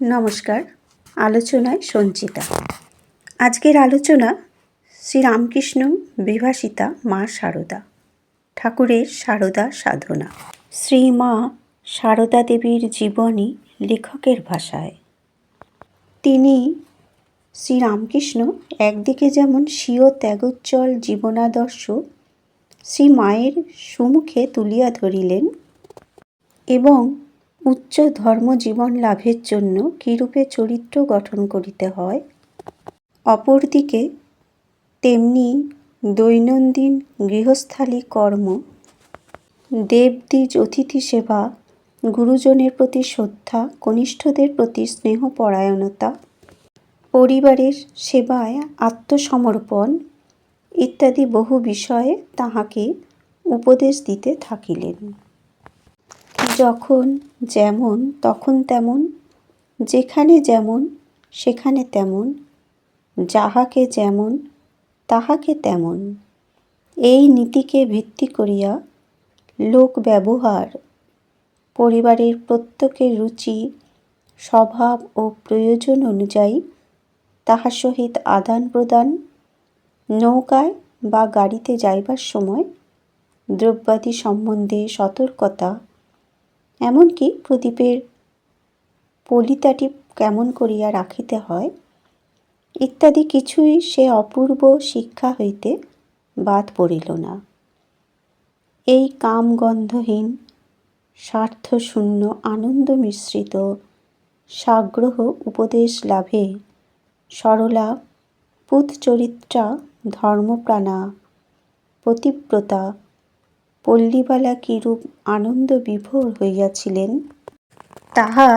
নমস্কার, আলোচনায় সঞ্চিতা। আজকের আলোচনা শ্রীরামকৃষ্ণ বিভাসিতা মা শারদা ঠাকুরের শারদা সাধনা। শ্রী মা শারদা দেবীর জীবনী লেখকের ভাষায়। তিনি শ্রীরামকৃষ্ণ একদিকে যেমন স্বীয় ত্যাগোজ্জ্বল জীবনাদর্শ শ্রী মায়ের সুমুখে তুলিয়া ধরিলেন এবং উচ্চ ধর্মজীবন লাভের জন্য কীরূপে চরিত্র গঠন করিতে হয়? অপরদিকে, তেমনি দৈনন্দিন গৃহস্থালী কর্ম দেবদ্বিজ অতিথি সেবা, গুরুজনের প্রতি শ্রদ্ধা, কনিষ্ঠদের প্রতি স্নেহপরায়ণতা পরিবারের সেবায় আত্মসমর্পণ ইত্যাদি বহু বিষয়ে তাহাকে উপদেশ দিতে থাকিলেন। যখন যেমন, তখন তেমন, যেখানে যেমন, সেখানে তেমন, যাহাকে যেমন, তাহাকে তেমন। এই নীতিকে ভিত্তি করিয়া লোক ব্যবহার, পরিবারের প্রত্যেকের রুচি, স্বভাব ও প্রয়োজন অনুযায়ী তাহার সহিত আদান প্রদান, নৌকায় বা গাড়িতে যাইবার সময় দ্রব্যাদি সম্বন্ধে সতর্কতা এমনকি প্রদীপের পলিতাটি কেমন করিয়া রাখিতে হয়? ইত্যাদি কিছুই সে অপূর্ব শিক্ষা হইতে বাদ পড়িল না। এই কামগন্ধহীন, স্বার্থশূন্য আনন্দ মিশ্রিত সাগ্রহ উপদেশ লাভে সরলা পুতচরিত্রা ধর্মপ্রাণা, পতিব্রতা পল্লীবালা কিরূপ আনন্দ বিভোর হইয়াছিলেন? তাহা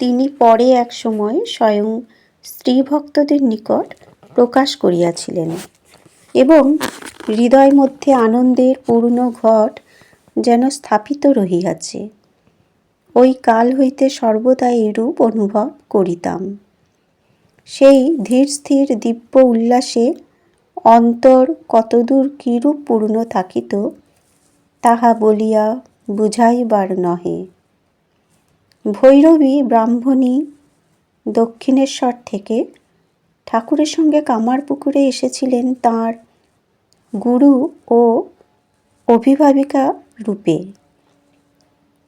তিনি পরে এক সময় স্বয়ং স্ত্রীভক্তদের নিকট প্রকাশ করিয়াছিলেন এবং হৃদয় মধ্যে আনন্দের পূর্ণ ঘট যেন স্থাপিত রহিয়াছে। ওই কাল হইতে সর্বদা এরূপ অনুভব করিতাম। সেই ধীর স্থির দিব্য উল্লাসে অন্তর কতদূর কিরূপ পূর্ণ থাকিত তাহা বলিয়া বুঝাইবার নহে। ভৈরবী ব্রাহ্মণী দক্ষিণেশ্বর থেকে ঠাকুরের সঙ্গে কামারপুকুরে এসেছিলেন তাঁর গুরু ও অভিভাবিকা রূপে।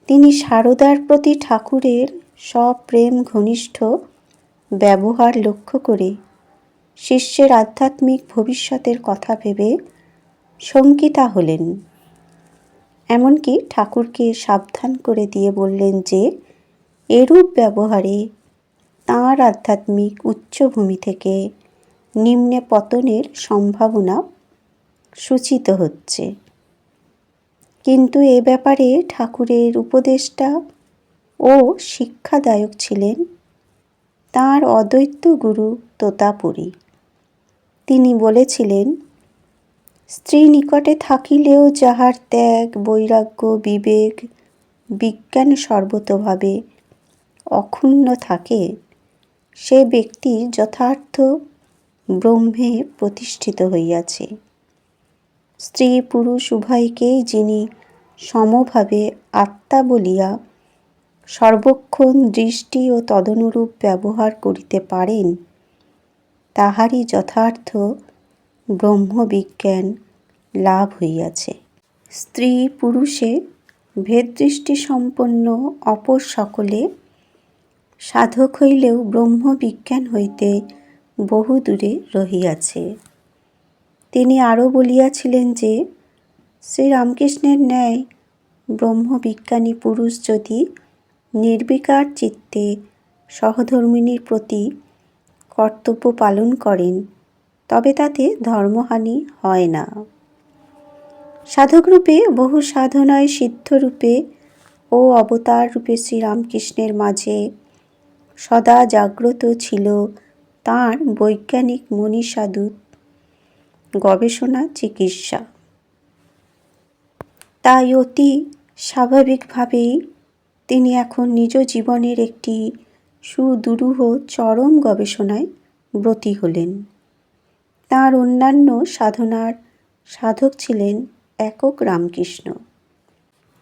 তিনি সারদার প্রতি ঠাকুরের সপ্রেম ঘনিষ্ঠ ব্যবহার লক্ষ্য করে শিষ্যের আধ্যাত্মিক ভবিষ্যতের কথা ভেবে শঙ্কিতা হলেন। এমনকি ঠাকুরকে সাবধান করে দিয়ে বললেন যে, এরূপ ব্যবহারে তাঁর আধ্যাত্মিক উচ্চভূমি থেকে নিম্নে পতনের সম্ভাবনা সূচিত হচ্ছে। কিন্তু এ ব্যাপারে ঠাকুরের উপদেষ্টা ও শিক্ষাদায়ক ছিলেন তাঁর অদ্বৈত গুরু তোতাপুরী। তিনি বলেছিলেন স্ত্রী নিকটে থাকিলেও যাহার ত্যাগ, বৈরাগ্য, বিবেক, বিজ্ঞান সর্বতভাবে অক্ষুণ্ণ থাকে, সে ব্যক্তি যথার্থ ব্রহ্মে প্রতিষ্ঠিত হইয়াছে। স্ত্রী পুরুষ উভয়কেই যিনি সমভাবে আত্মা বলিয়া সর্বক্ষণ দৃষ্টি ও তদনুরূপ ব্যবহার করিতে পারেন, তাহারই যথার্থ ব্রহ্মবিজ্ঞান লাভ হইয়াছে। স্ত্রী পুরুষে ভেদদৃষ্টি সম্পন্ন অপর সকলে সাধক হইলেও ব্রহ্মবিজ্ঞান হইতে বহু দূরে রহিয়াছে। তিনি আরও বলিয়াছিলেন যে, শ্রীরামকৃষ্ণের ন্যায় ব্রহ্মবিজ্ঞানী পুরুষ যদি নির্বিকার চিত্তে সহধর্মিনীর প্রতি কর্তব্য পালন করেন তবে তাতে ধর্মহানি হয় না। সাধকরূপে, বহু সাধনায় সিদ্ধরূপে ও অবতার রূপে শ্রীরামকৃষ্ণের মাঝে সদা জাগ্রত ছিল তাঁর বৈজ্ঞানিক মনীষাদূত গবেষণা চিকিৎসা। তাই অতি স্বাভাবিকভাবেই তিনি এখন নিজ জীবনের একটি সুদুরূহ চরম গবেষণায় ব্রতী হলেন। তাঁর অন্যান্য সাধনার সাধক ছিলেন একক রামকৃষ্ণ।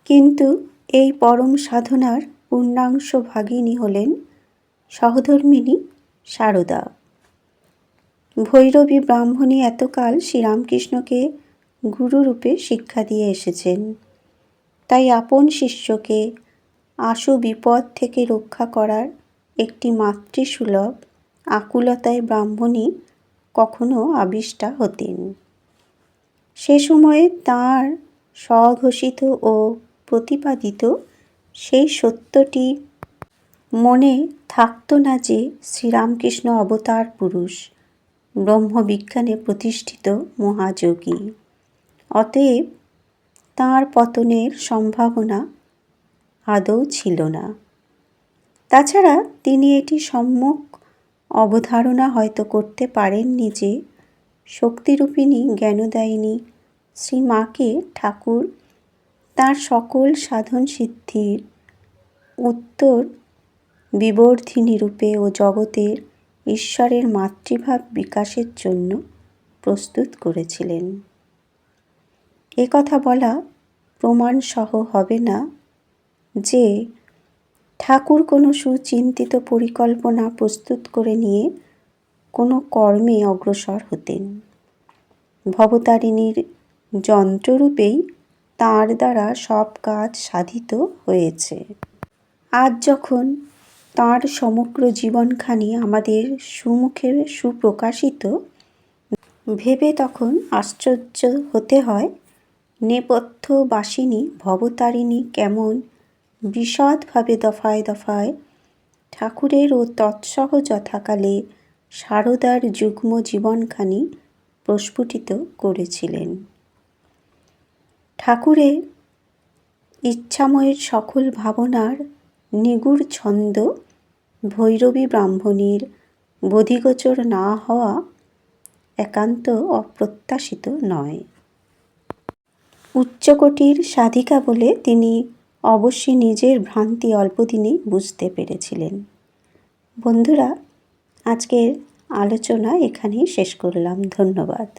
কিন্তু এই পরম সাধনার পূর্ণাংশ ভাগিনী হলেন সহধর্মিণী সারদা। ভৈরবী ব্রাহ্মণী এতকাল শ্রীরামকৃষ্ণকে গুরুরূপে শিক্ষা দিয়ে এসেছেন। তাই আপন শিষ্যকে আশু বিপদ থেকে রক্ষা করার একটি মাতৃসুলভ আকুলতায় ব্রাহ্মণী কখনো আবিষ্টা হতেন। সে সময়ে তাঁর স্বঘোষিত ও প্রতিপাদিত সেই সত্যটি মনে থাকত না যে শ্রীরামকৃষ্ণ অবতার পুরুষ, ব্রহ্মবিজ্ঞানে প্রতিষ্ঠিত মহাযোগী। অতএব তাঁর পতনের সম্ভাবনা আদৌ ছিল না। তাছাড়া তিনি এটি সম্যক অবধারণা হয়তো করতে পারেননি যে শক্তিরূপিণী, জ্ঞানদায়িনী শ্রীমাকে ঠাকুর তার সকল সাধন সিদ্ধির উত্তর বিবর্ধিনী রূপে ও জগতের ঈশ্বরের মাতৃভাব বিকাশের জন্য প্রস্তুত করেছিলেন। এ কথা বলা প্রমাণসহ হবে না যে ঠাকুর কোনো সুচিন্তিত পরিকল্পনা প্রস্তুত করে নিয়ে কোনো কর্মে অগ্রসর হতেন। ভবতারিণীর যন্ত্ররূপেই তাঁর দ্বারা সব কাজ সাধিত হয়েছে। আজ যখন তাঁর সমগ্র জীবনখানি আমাদের সুমুখে সুপ্রকাশিত, ভেবে তখন আশ্চর্য হতে হয়, নেপথ্যবাসিনী ভবতারিণী কেমন বিশদভাবে দফায় দফায় ঠাকুরের ও তৎসহ যথাকালে সারদার যুগ্ম জীবনখানি প্রস্ফুটিত করেছিলেন। ঠাকুরের ইচ্ছাময়ের সকল ভাবনার নিগুড় ছন্দ ভৈরবী ব্রাহ্মণীর বধিগোচর না হওয়া একান্ত অপ্রত্যাশিত নয়। উচ্চকোটির সাধিকা বলে তিনি অবশ্যই নিজের ভ্রান্তি অল্পদিনেই বুঝতে পেরেছিলেন। বন্ধুরা আজকের আলোচনা এখানেই শেষ করলাম। ধন্যবাদ।